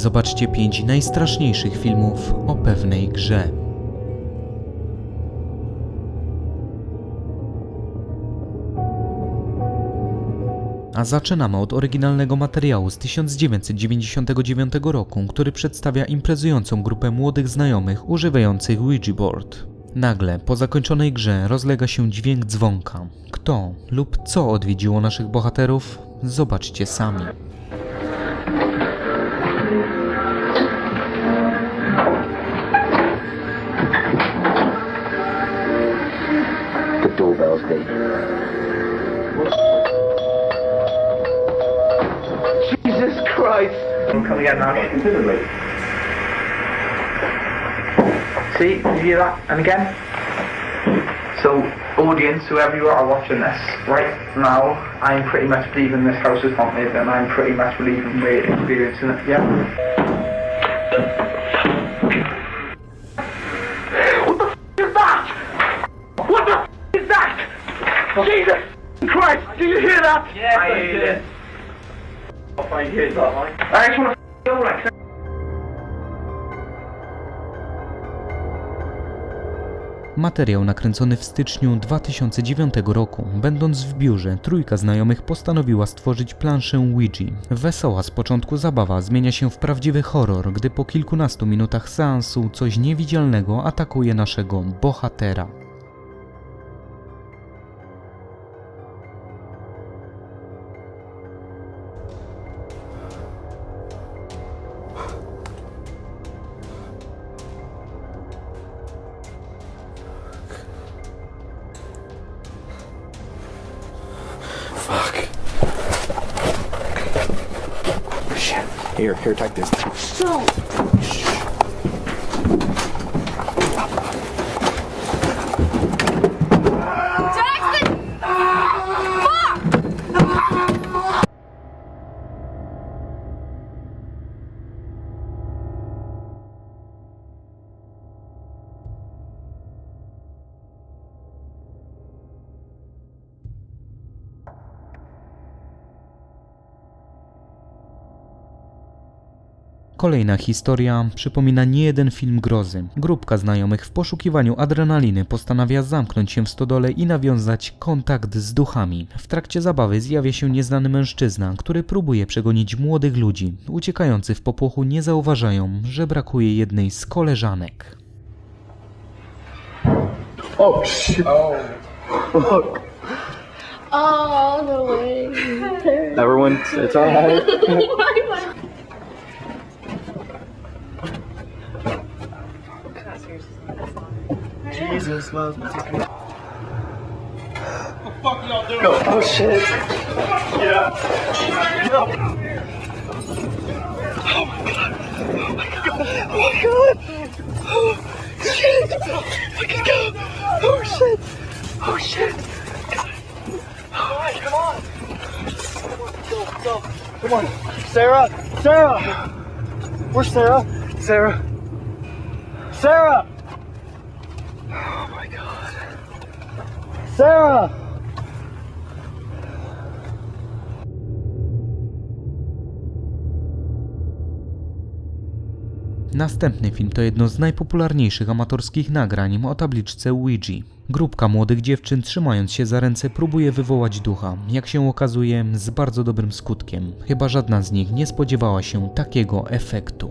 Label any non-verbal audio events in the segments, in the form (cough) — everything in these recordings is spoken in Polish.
Zobaczcie 5 najstraszniejszych filmów o pewnej grze. A zaczynamy od oryginalnego materiału z 1999 roku, który przedstawia imprezującą grupę młodych znajomych używających Ouija board. Nagle, po zakończonej grze, rozlega się dźwięk dzwonka. Kto lub co odwiedziło naszych bohaterów? Zobaczcie sami. The doorbell's ding. Jesus Christ! I'm coming out now. Considerably. See, you hear that? And again. So, audience, whoever you are watching this, right now, I'm pretty much believing this house is haunted, and I'm pretty much believing we're experiencing it. Yeah. What the f- is that? What the f- is that? Jesus Christ! Do you hear that? Yeah, I hear it. I hear that, Mike. I just want to feel like. Materiał nakręcony w styczniu 2009 roku. Będąc w biurze, trójka znajomych postanowiła stworzyć planszę Ouija. Wesoła z początku zabawa zmienia się w prawdziwy horror, gdy po kilkunastu minutach seansu coś niewidzialnego atakuje naszego bohatera. Here, here, take this. Jackson! Kolejna historia przypomina niejeden film grozy. Grupka znajomych w poszukiwaniu adrenaliny postanawia zamknąć się w stodole i nawiązać kontakt z duchami. W trakcie zabawy zjawia się nieznany mężczyzna, który próbuje przegonić młodych ludzi. Uciekający w popłochu nie zauważają, że brakuje jednej z koleżanek. Oh, (laughs) shit. Oh, no way. Everyone, it's alright. (laughs) Jesus loves me. Go. Oh shit. Yeah. Oh my god. Oh my god. Oh my god. Oh shit. Fucking go. Oh shit. Oh shit. Alright, come on. Go, go. Come on. Sarah. Sarah. Where's Sarah? Sarah. Sarah. Oh my god. Sarah! Następny film to jedno z najpopularniejszych amatorskich nagrań o tabliczce Ouija. Grupka młodych dziewczyn trzymając się za ręce próbuje wywołać ducha. Jak się okazuje, z bardzo dobrym skutkiem. Chyba żadna z nich nie spodziewała się takiego efektu.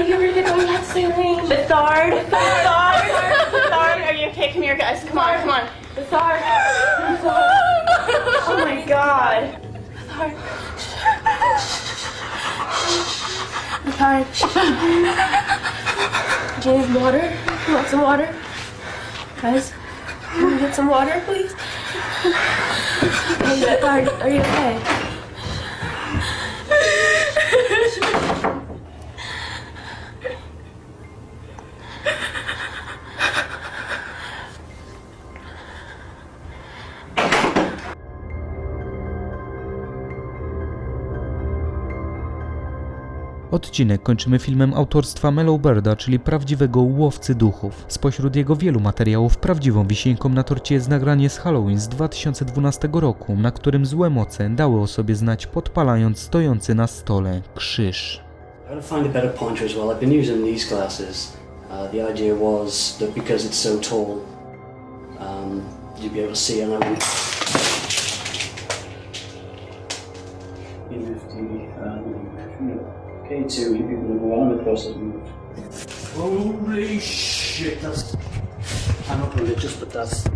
Do you get rid of it? Oh, that's saline. Bathard. Bathard. Bathard, are you okay? Come here, guys. Come on, come on. Bathard. Bathard. Oh my god. Bathard. Bathard. Do you need water? You want some water? Guys, can we get some water, please? Hey, Bathard, are you okay? Odcinek kończymy filmem autorstwa Mellow Birda, czyli prawdziwego łowcy duchów. Spośród jego wielu materiałów prawdziwą wisienką na torcie jest nagranie z Halloween z 2012 roku, na którym złe moce dały o sobie znać podpalając stojący na stole krzyż. Uh, the um, you'd be able to see and I would. K2, okay too. You people go on with Holy shit, that's. I'm not religious, but that's.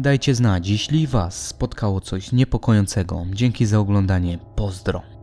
Dajcie znać, jeśli Was spotkało coś niepokojącego. Dzięki za oglądanie. Pozdro.